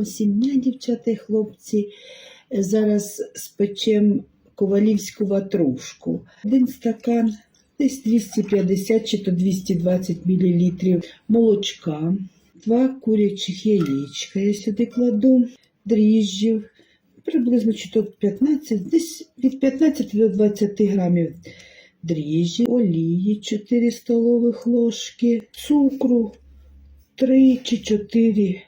Гарного всім дівчата і хлопці. Зараз спечем ковалівську ватрушку. Один стакан, десь 250 чи то 220 мл молочка, два курячих яєчка. Я сюди кладу дріжджів, приблизно чи то 15, десь від 15 до 20 грамів дріжджі, олії 4 столових ложки, цукру 3 чи 4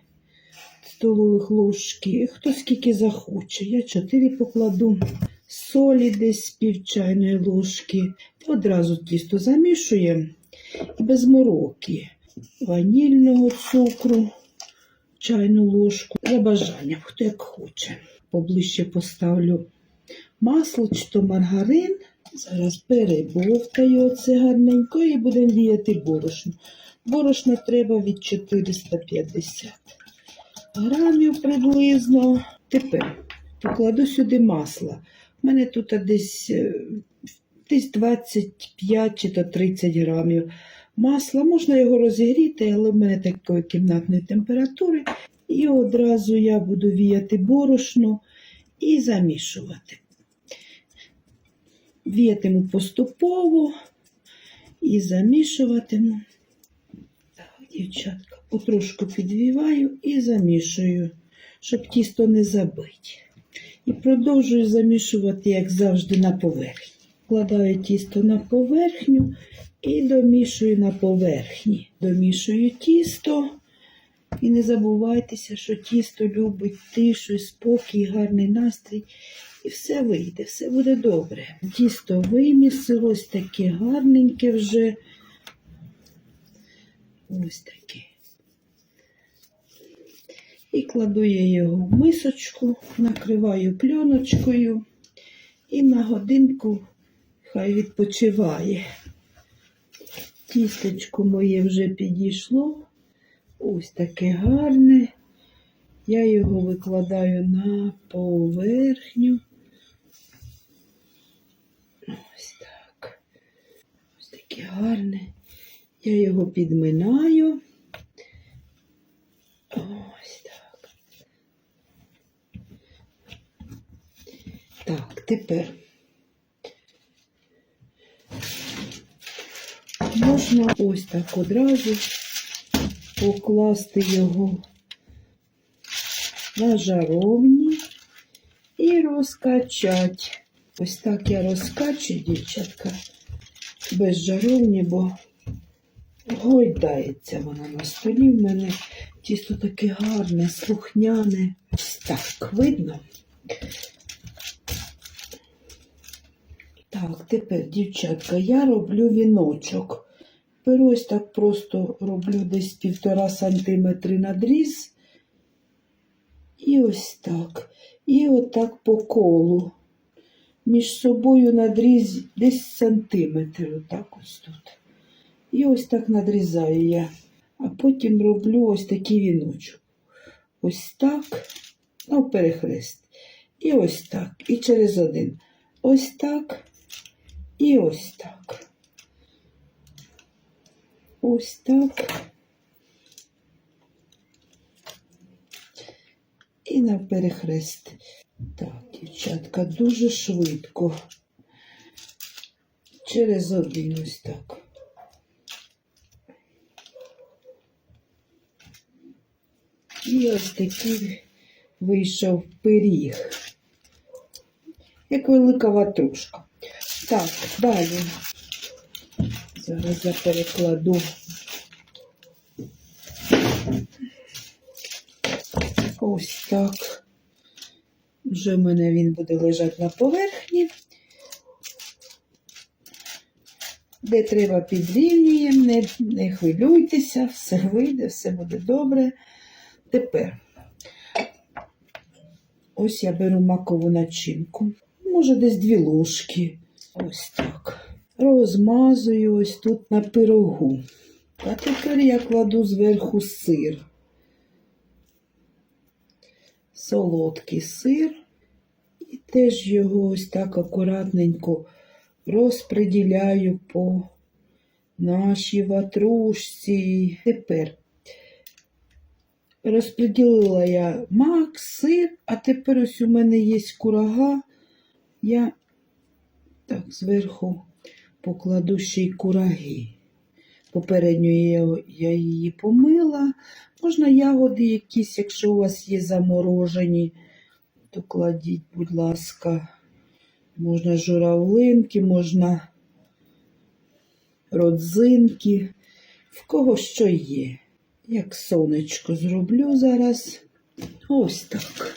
столових ложки. Хто скільки захоче. Я 4 покладу. Солі десь пів чайної ложки. Одразу тісто замішуємо і без мороки. Ванільного цукру, чайну ложку. За бажанням, хто як хоче. Поближче поставлю масло чи то маргарин. Зараз перебовтаю оце гарненько і будемо віяти борошно. Борошна треба від 450 грамів приблизно. Тепер покладу сюди масло. У мене тут десь, е, десь 25 чи то 30 грамів масла. Можна його розігріти, але в мене такої кімнатної температури. І одразу я буду віяти борошно і замішувати. Віятиму поступово і замішуватиму. Так, дівчатка, потрошку підвіваю і замішую, щоб тісто не забити. І продовжую замішувати, як завжди, на поверхні. Вкладаю тісто на поверхню і домішую на поверхні. Домішую тісто. І не забувайтеся, що тісто любить тишу, спокій, гарний настрій. І все вийде, все буде добре. Тісто вимісилось таке гарненьке вже. Ось таке. І кладу я його в мисочку, накриваю пленочкою і на годинку хай відпочиває. Тістечко моє вже підійшло. Ось таке гарне. Я його викладаю на поверхню. Ось так. Ось таке гарне. Я його підминаю. Ось так. Так, тепер можна ось так одразу покласти його на жаровні і розкачати. Ось так я розкачу, дівчатка, без жаровні, бо гойдається вона на столі. В мене тісто таке гарне, слухняне. Ось так видно. Так, тепер, дівчатка, я роблю віночок. Беру ось так просто роблю десь півтора сантиметри надріз. І ось так. І отак по колу. Між собою надріз десь сантиметр. Отак ось тут. І ось так надрізаю я. А потім роблю ось такий віночок. Ось так, ну, перехрест. І ось так. І через один. Ось так. І ось так. Ось так. І на перехрест. Так, дівчатка, дуже швидко. Через один ось так. І ось такий вийшов пиріг. Як велика ватрушка. Так, далі. Зараз я перекладу. Ось так. Вже в мене він буде лежати на поверхні. Де треба підрівнюємо, не, не хвилюйтеся, все вийде, все буде добре. Тепер ось я беру макову начинку. Може, десь дві ложки. Ось так. Розмазую ось тут на пирогу. А тепер я кладу зверху сир. Солодкий сир. І теж його ось так акуратненько розподіляю по нашій ватрушці. Тепер Розподілила я мак, сир, а тепер ось у мене є курага. Я так зверху покладу ще й кураги. Попередньо я, її помила. Можна ягоди якісь, якщо у вас є заморожені, то кладіть, будь ласка. Можна журавлинки, можна родзинки. В кого що є. Як сонечко зроблю зараз. Ось так.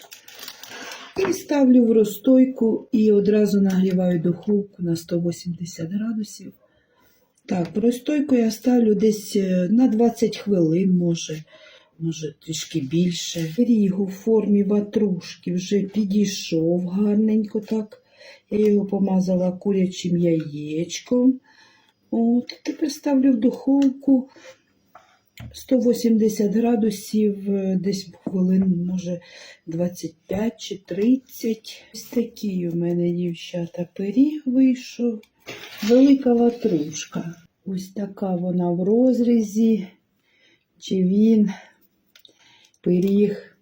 І ставлю в розстойку і одразу нагріваю духовку на 180 градусів. Так, в розстойку я ставлю десь е, на 20 хвилин, може, може трішки більше. Пиріг у формі ватрушки вже підійшов гарненько так. Я його помазала курячим яєчком. От, тепер ставлю в духовку 180 градусів, е, десь хвилин, може 25 чи 30. Ось такий у мене, дівчата, пиріг вийшов. Велика ватрушка. Ось така вона в розрізі. Чи він пиріг.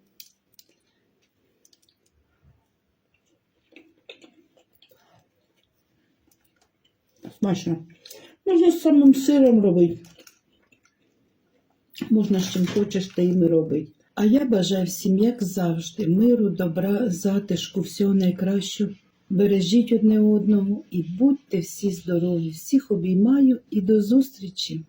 Смачно. Можна з самим сиром робити. Можна з чим хочеш, та їм робити. А я бажаю всім, як завжди, миру, добра, затишку, всього найкращого. Бережіть одне одного і будьте всі здорові. Всіх обіймаю і до зустрічі!